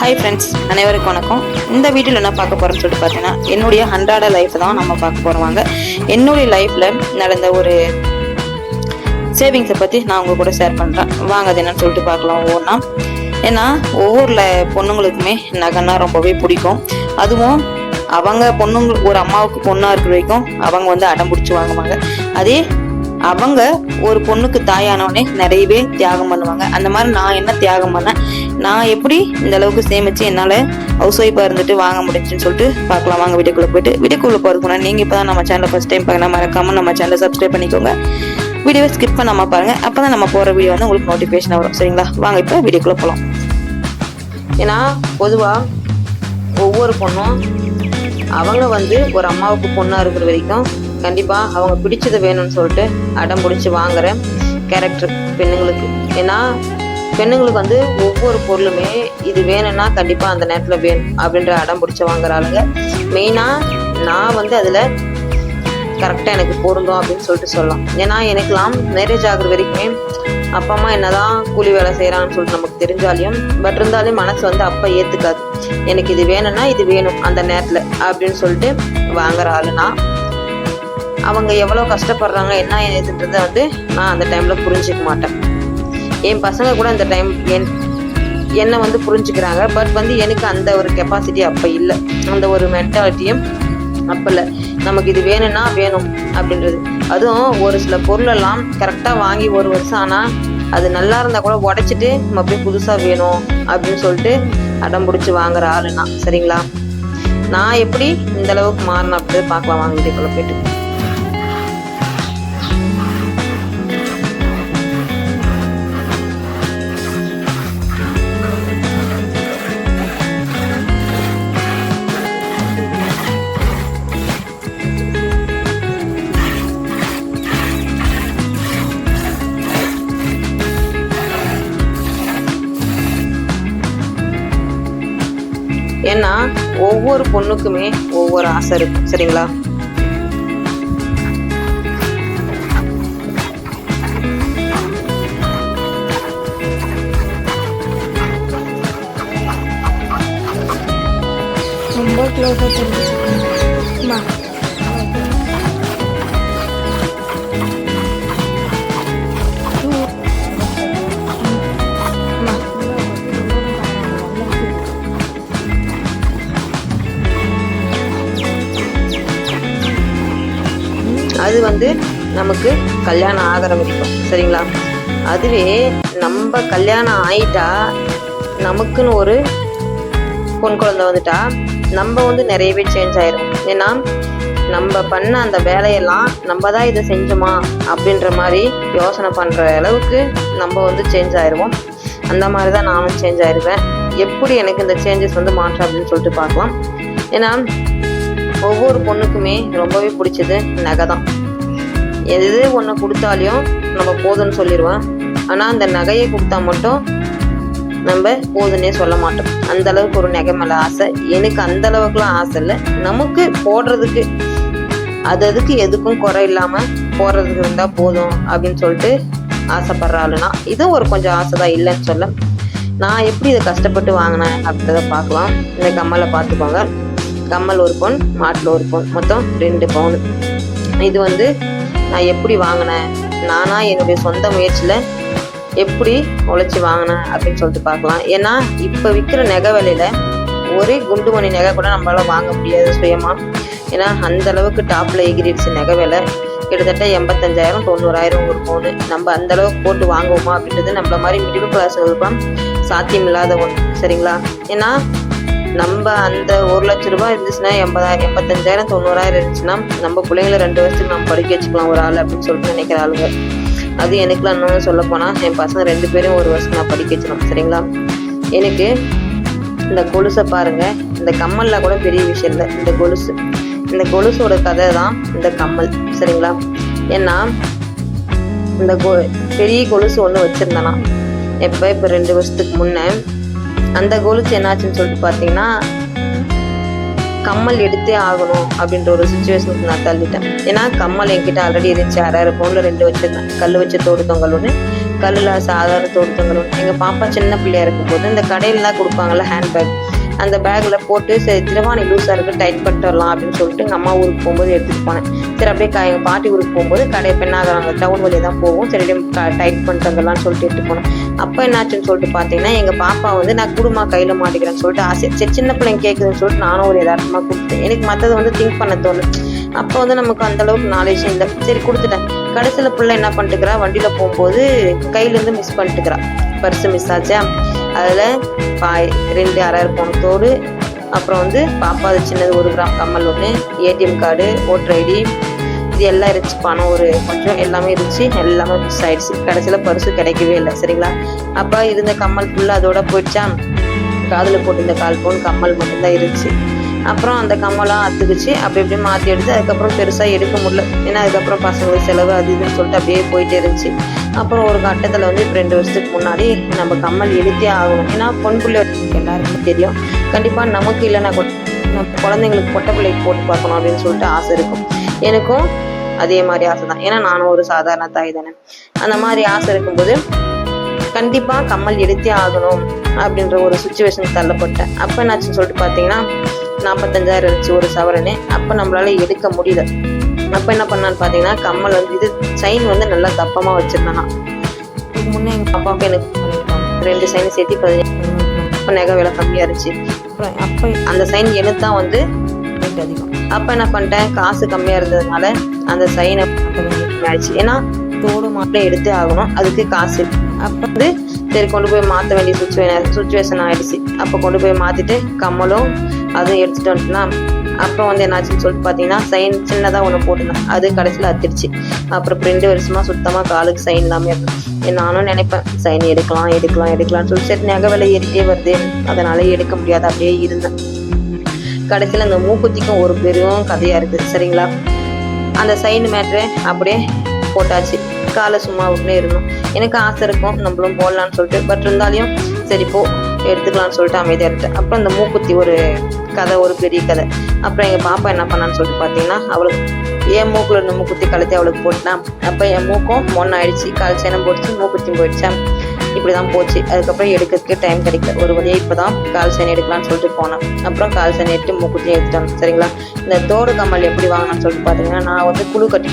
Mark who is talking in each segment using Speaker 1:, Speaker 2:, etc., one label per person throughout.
Speaker 1: Hi friends அனைவருக்கும் வணக்கம். இந்த வீடியோவில் என்ன பார்க்க போகிறோம்னு சொல்லிட்டு பார்த்தீங்கன்னா என்னுடைய அன்றாட லைஃப் தான் நம்ம பார்க்க போகிறோம் என்னுடைய லைஃப்பில் நடந்த ஒரு சேவிங்ஸை பற்றி நான் உங்கள் கூட ஷேர் பண்ணுறேன் வாங்க அது என்னன்னு சொல்லிட்டு பார்க்கலாம். ஒவ்வொன்றா ஏன்னா ஒவ்வொரு ல- பொண்ணுங்களுக்குமே நகைன்னா ரொம்பவே பிடிக்கும். அதுவும் அவங்க பொண்ணுங்க ஒரு அம்மாவுக்கு பொண்ணாக இருக்கிற வரைக்கும் அவங்க வந்து அடம் பிடிச்சி வாங்குவாங்க. அதே அவங்க ஒரு பொண்ணுக்கு தாயானவனே நிறையவே தியாகம் பண்ணுவாங்க. அந்த மாதிரி நான் என்ன தியாகம் பண்ணேன்? நான் எப்படி இந்த அளவுக்கு சேமிச்சு என்னால் ஹவுஸ் ஒய்ஃபாக இருந்துட்டு வாங்க முடிஞ்சுன்னு சொல்லிட்டு பார்க்கலாம். வாங்க வீடியோக்குள்ளே போயிட்டு. வீடியோக்குள்ளே போகிறதுக்கு முன்னாடி நீங்கள் இப்போ தான் நம்ம சேனலை ஃபஸ்ட் டைம் பார்க்கணும் மறக்காம நம்ம சேனலை சப்ஸ்கிரைப் பண்ணிக்கோங்க. வீடியோவை ஸ்கிப் பண்ணாமல் பாருங்கள் அப்போ தான் நம்ம போகிற வீடியோ வந்து உங்களுக்கு நோட்டிஃபிகேஷன் வரும். சரிங்களா? வாங்க இப்போ வீடியோக்குள்ளே போகலாம் ஏன்னா பொதுவாக ஒவ்வொரு பொண்ணும் அவங்க வந்து ஒரு அம்மாவுக்கு பொண்ணாக இருக்கிற வரைக்கும் கண்டிப்பாக அவங்க பிடிச்சது வேணும்னு சொல்லிட்டு அடம் பிடிச்சி வாங்குற கேரக்டர் பெண்ணுங்களுக்கு. ஏன்னா பெண்ணுங்களுக்கு வந்து ஒவ்வொரு பொருளுமே இது வேணும்னா கண்டிப்பாக அந்த நேரத்தில் வேணும் அப்படின்ற அடம் பிடிச்சி வாங்குற ஆளுங்க மெயினாக நான் வந்து அதில் கரெக்டாக எனக்கு பொருந்தும் அப்படின்னு சொல்லிட்டு சொல்லலாம். ஏன்னா எனக்குலாம் மேரேஜ் ஆகுற வரைக்குமே அப்பா அம்மா என்னதான் கூலி வேலை செய்கிறான்னு சொல்லிட்டு நமக்கு தெரிஞ்சாலையும் பட் இருந்தாலும் மனசு வந்து அப்பா ஏற்றுக்காது எனக்கு இது வேணும்னா இது வேணும் அந்த நேரத்தில் அப்படின்னு சொல்லிட்டு வாங்குற ஆளுனா அவங்க எவ்வளோ கஷ்டப்படுறாங்க என்ன ஏதுன்றதை வந்து நான் அந்த டைமில் புரிஞ்சிக்க மாட்டேன். என் பசங்க கூட அந்த டைம் என் என்னை வந்து புரிஞ்சுக்கிறாங்க. பட் வந்து எனக்கு அந்த ஒரு கெப்பாசிட்டி அப்போ இல்லை. அந்த ஒரு மென்டாலிட்டியும் அப்போ இல்லை. நமக்கு இது வேணும்னா வேணும் அப்படின்றது. அதுவும் ஒரு சில பொருளெல்லாம் கரெக்டாக வாங்கி ஒரு வருஷம் ஆனால் அது நல்லா இருந்தால் கூட உடைச்சிட்டு மறுபடியும் புதுசாக வேணும் அப்படின்னு சொல்லிட்டு அடம் பிடிச்சி வாங்குற ஆளுனா சரிங்களா? நான் எப்படி இந்த அளவுக்கு மாறினேன் அப்படின்னு பார்க்கலாம். வாங்கிட்டு வீட்டுக்குள்ள போயிட்டு. ஏன்னா ஒவ்வொரு பொண்ணுக்குமே ஒவ்வொரு ஆசை இருக்கும் சரிங்களா?
Speaker 2: ரொம்ப க்ளோஸாக தெரிஞ்சுக்கணும்
Speaker 1: வந்து நமக்கு கல்யாணம் ஆகிற வரைக்கும் சரிங்களா? அதுவே நம்ம கல்யாணம் ஆயிட்டா நமக்குன்னு ஒரு பொன் குழந்தை வந்துட்டா நம்ம வந்து நிறையவே சேஞ்ச் ஆயிரும். ஏன்னா நம்ம பண்ண அந்த வேலையெல்லாம் நம்ம தான் இதை செஞ்சோமா அப்படின்ற மாதிரி யோசனை பண்ணுற அளவுக்கு நம்ம வந்து சேஞ்ச் ஆயிடுவோம் அந்த மாதிரி தான் நானும் சேஞ்ச் ஆயிருவேன். எப்படி எனக்கு இந்த சேஞ்சஸ் வந்து மாற்றம் அப்படின்னு சொல்லிட்டு பார்க்கலாம். ஏன்னா ஒவ்வொரு பொண்ணுக்குமே ரொம்பவே பிடிச்சது நகை தான். எது ஒன்று கொடுத்தாலையும் நம்ம போதும்னு சொல்லிடுவேன் ஆனால் அந்த நகையை கொடுத்தா மட்டும் நம்ம போதுன்னே சொல்ல மாட்டோம். அந்த அளவுக்கு ஒரு நகை மேலே ஆசை. எனக்கு அந்த அளவுக்குலாம் ஆசை இல்லை. நமக்கு போடுறதுக்கு அது அதுக்கு எதுக்கும் குறை இல்லாமல் போடுறதுக்கு இருந்தால் போதும் அப்படின்னு சொல்லிட்டு ஆசைப்படுற இதுவும் ஒரு கொஞ்சம் ஆசை தான் இல்லைன்னு சொல்ல. நான் எப்படி இதை கஷ்டப்பட்டு வாங்கினேன் அப்படின்றத பார்க்கலாம். இந்த கம்மலை பார்த்துக்கோங்க. கம்மல் ஒரு பவுன் மாட்டில் ஒரு பவுன். மொத்தம் ரெண்டு பவுன். இது வந்து நான் எப்படி வாங்கினேன்? நானா என்னுடைய சொந்த முயற்சியில் எப்படி உழைச்சி வாங்கினேன் அப்படின்னு சொல்லிட்டு பார்க்கலாம். ஏன்னா இப்போ விற்கிற நகை விலையில ஒரே குண்டு மணி நகை கூட நம்மளால வாங்க முடியாது சுயமா. ஏன்னா அந்த அளவுக்கு டாப்ல எகிரிடுச்சு நகை விலை. கிட்டத்தட்ட எண்பத்தஞ்சாயிரம் தொண்ணூறாயிரம் ஒரு பவுன் நம்ம அந்த அளவுக்கு போட்டு வாங்குவோமா அப்படின்றது நம்மள மாதிரி மிடில் கிளாஸ்களுக்கும் சாத்தியம் இல்லாத ஒன்று சரிங்களா? ஏன்னா நம்ம அந்த ஒரு லட்ச ரூபாய் இருந்துச்சுன்னா எண்பதாயிரம் எண்பத்தஞ்சாயிரம் தொண்ணூறாயிரம் இருந்துச்சுன்னா நம்ம பிள்ளைங்கள ரெண்டு வருஷத்துக்கு நம்ம படிக்க வச்சுக்கலாம் ஒரு ஆள் அப்படின்னு சொல்லிட்டு நினைக்கிற ஆளுங்க. அது எனக்குலாம் இன்னொன்று சொல்ல போனால் என் பசங்க ரெண்டு பேரும் ஒரு வருஷம் நான் படிக்க வச்சிடும் சரிங்களா? எனக்கு இந்த கொலுசை பாருங்க இந்த கம்மல்ல கூட பெரிய விஷயம் இல்லை. இந்த கொலுசு இந்த கொலுசோட கதை தான் இந்த கம்மல் சரிங்களா? ஏன்னா இந்த கொ பெரிய கொலுசு ஒன்று வச்சுருந்தேனா எப்போ இப்போ ரெண்டு வருஷத்துக்கு முன்னே அந்த கோலுக்கு என்னாச்சுன்னு சொல்லிட்டு பார்த்தீங்கன்னா கம்மல் எடுத்தே ஆகணும் அப்படின்ற ஒரு சுச்சுவேஷனுக்கு நான் தள்ளிட்டேன். ஏன்னா கம்மல் என்கிட்ட ஆல்ரெடி இருந்துச்சு. அரை அரை பவுனில் ரெண்டு வச்சிருந்தேன் கல் வச்ச தோடு தொங்கல் ஒன்று கல்லில் சாதாரண தோட்டங்களும் எங்கள் பாப்பா சின்ன பிள்ளையாக இருக்கும்போது இந்த கடையிலலாம் கொடுப்பாங்கல்ல ஹேண்ட்பேக் அந்த பேக்கில் போட்டு சரி திருவாணி லூஸாக இருக்குது டைட் பண்ணிட்டு வரலாம் அப்படின்னு சொல்லிட்டு எங்கள் அம்மா ஊருக்கு போகும்போது எடுத்துகிட்டு போனேன். சரி அப்படியே க எங்கள் பாட்டி ஊருக்கு போகும்போது கடை பெண்ணாகிறாங்க டவுன் வழியாக தான் போவோம். சரி டைட் பண்ணிட்டு வந்துடலாம்னு சொல்லிட்டு எடுத்துகிட்டு போனேன். அப்போ என்னாச்சுன்னு சொல்லிட்டு பார்த்தீங்கன்னா எங்கள் பாப்பா வந்து நான் குடுமா கையில் மாட்டிக்கிறேன்னு சொல்லிட்டு ஆசை சரி சின்ன பிள்ளைங்க கேட்குதுன்னு சொல்லிட்டு நானும் ஒரு யதார்த்தமாக கொடுத்தேன் எனக்கு மற்றது வந்து திங்க் பண்ண தோணும் அப்போ வந்து நமக்கு அந்த அளவுக்கு நாலேஜ் இல்லை. சரி கொடுத்துட்டேன். கடைசியில் பிள்ளை என்ன பண்ணிட்டுக்கிறா வண்டியில் போகும்போது கையிலேருந்து மிஸ் பண்ணிட்டுக்கிறா பர்ஸு மிஸ் ஆச்சா? அதில் பா ரெண்டு அரை போன தோடு அப்புறம் வந்து பாப்பா அது சின்னது ஒரு கிராம் கம்மல் ஒன்று ஏடிஎம் கார்டு ஓட்டர் ஐடி. இது எல்லாம் இருந்துச்சு. பணம் ஒரு கொஞ்சம் எல்லாமே இருந்துச்சு. எல்லாமே மிஸ் ஆயிடுச்சு. கடைசியில் பரிசு கிடைக்கவே இல்லை. சரிங்களா? அப்போ இருந்த கம்மல் ஃபுல்லாக அதோட போயிடுச்சா? காதில் போட்டிருந்த கால் போன் கம்மல் மட்டும்தான் இருந்துச்சு. அப்புறம் அந்த கம்மலாம் அத்துக்குச்சு. அப்படி இப்படி மாற்றி எடுத்து அதுக்கப்புறம் பெருசாக எடுக்க முடியல. ஏன்னா அதுக்கப்புறம் பசங்களுக்கு செலவு அது இதுன்னு சொல்லிட்டு அப்படியே போயிட்டே இருந்துச்சு. அப்புறம் ஒரு கட்டத்தில் வந்து இப்போ ரெண்டு வருஷத்துக்கு முன்னாடி நம்ம கம்மல் எடுத்தே ஆகணும். ஏன்னா பொன் பிள்ளை எல்லாருக்குமே தெரியும். கண்டிப்பாக நமக்கு இல்லைன்னா கூட நம்ம குழந்தைங்களுக்கு பொட்டை பிள்ளைக்கு போட்டு பார்க்கணும் அப்படின்னு சொல்லிட்டு ஆசை இருக்கும். எனக்கும் அதே மாதிரி ஆசை தான் ஏன்னா நானும் ஒரு சாதாரண தாய் தானே. அந்த மாதிரி ஆசை இருக்கும்போது கண்டிப்பாக கம்மல் எடுத்தே ஆகணும் அப்படின்ற ஒரு சுச்சுவேஷன் தள்ளப்பட்டேன். அப்போ என்னாச்சுன்னு சொல்லிட்டு பார்த்தீங்கன்னா நாற்பத்தஞ்சாயிரம் இருந்துச்சு ஒரு சவரனு. அப்போ நம்மளால எடுக்க முடியல. அப்போ என்ன பண்ணான்னு பார்த்தீங்கன்னா கம்மல் வந்து இது செயின் வந்து நல்லா தப்பமாக வச்சிருந்தேன். இதுக்கு முன்னே எங்கள் பாப்பாவுக்கு எனக்கு ரெண்டு சைன் சேர்த்து அப்போ நகை விலை கம்மியாக இருந்துச்சு. அப்புறம் அப்போ அந்த சைன் எனக்கு தான் வந்து ரேட் அதிகம். அப்போ என்ன பண்ணிட்டேன் காசு கம்மியாக இருந்ததுனால அந்த சைனை ஆயிடுச்சு. ஏன்னா தோடு மாட்டில் எடுத்தே ஆகணும். அதுக்கு காசு அப்போ வந்து சரி கொண்டு போய் மாற்ற வேண்டிய சுச்சுவேஷன் சுச்சுவேஷன் ஆயிடுச்சு. அப்போ கொண்டு போய் மாற்றிட்டு கம்மலும் அதுவும் எடுத்துட்டு வந்துட்டுனா அப்புறம் வந்து என்னாச்சுன்னு சொல்லிட்டு பார்த்தீங்கன்னா சைன் சின்னதாக ஒன்று போட்டிருந்தேன் அது கடைசியில் அத்திருச்சு அப்புறம் ரெண்டு வருஷமாக சுத்தமாக காலுக்கு சைன் இல்லாமல் இருந்தேன் நானும் நினைப்பேன் சைன் எடுக்கலாம் எடுக்கலாம் எடுக்கலாம்னு சொல்லிட்டு. சரி நகை விலை ஏறிட்டே வருது. அதனால எடுக்க முடியாது அப்படியே இருந்தேன். கடைசியில் அந்த மூக்குத்திக்கும் ஒரு பெரும் கதையாக இருக்குது. சரிங்களா? அந்த சைன் மேட்ரு அப்படியே போட்டாச்சு. காலை சும்மா விட்டுனே இருந்தோம். எனக்கு ஆசை இருக்கும் நம்மளும் போடலான்னு சொல்லிட்டு. பட் இருந்தாலையும் சரி போ எடுத்துக்கலாம்னு சொல்லிட்டு அமைதியாக இருந்தேன் அப்புறம் இந்த மூக்குத்தி ஒரு கதை ஒரு பெரிய கதை. அப்புறம் எங்கள் பாப்பா என்ன பண்ணான்னு சொல்லிட்டு பார்த்தீங்கன்னா அவளுக்கு என் மூக்கில் இருந்த மூக்குத்தி கழுத்தி அவளுக்கு போட்டான் அப்போ என் மூக்கும் மொன்னாயிடுச்சு கால் சேனம் போயிடுச்சு மூக்குத்தியும் போயிடுச்சேன் இப்படி தான் போச்சு. அதுக்கப்புறம் எடுக்கிறதுக்கு டைம் கிடைக்கல. ஒரு வழியாக இப்போ தான் கால் சேனை எடுக்கலாம்னு சொல்லிட்டு போனேன். அப்புறம் கால் சேனை எடுத்து மூக்குத்தியும் எடுத்துட்டேன். சரிங்களா? இந்த தோடு கம்மல் எப்படி வாங்கினான்னு சொல்லிட்டு பார்த்தீங்கன்னா நான் வந்து குழு கட்டி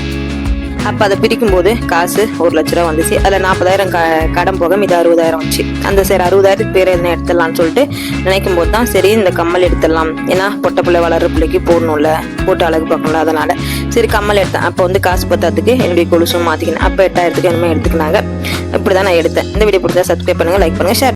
Speaker 1: அப்போ அதை பிரிக்கும் போது காசு ஒரு லட்ச ரூபா வந்துச்சு. அதில் நாற்பதாயிரம் க கடன் போக இது அறுபதாயிரம் வந்துச்சு. அந்த சரி அறுபதாயிரத்துக்கு பேர் எதுனா எடுத்துடலாம்னு சொல்லிட்டு நினைக்கும் போது தான் சரி இந்த கம்மல் எடுத்துடலாம். ஏன்னா பொட்டை பிள்ளை வளர்ற பிள்ளைக்கு போடணும்ல போட்டு அழகு பார்க்கணும்ல அதனால சரி கம்மல் எடுத்தேன். அப்போ வந்து காசு பத்தாததுக்கு என்னுடைய கொலுசும் மாற்றிக்கினேன் அப்போ எட்டாயிரத்துக்கு என்னமே எடுத்துக்கினாங்க. இப்படி தான் நான் எடுத்தேன். இந்த வீடியோ பிடிச்சா சப்ஸ்கிரைப் பண்ணுங்கள் லைக் பண்ணுங்கள் ஷேர்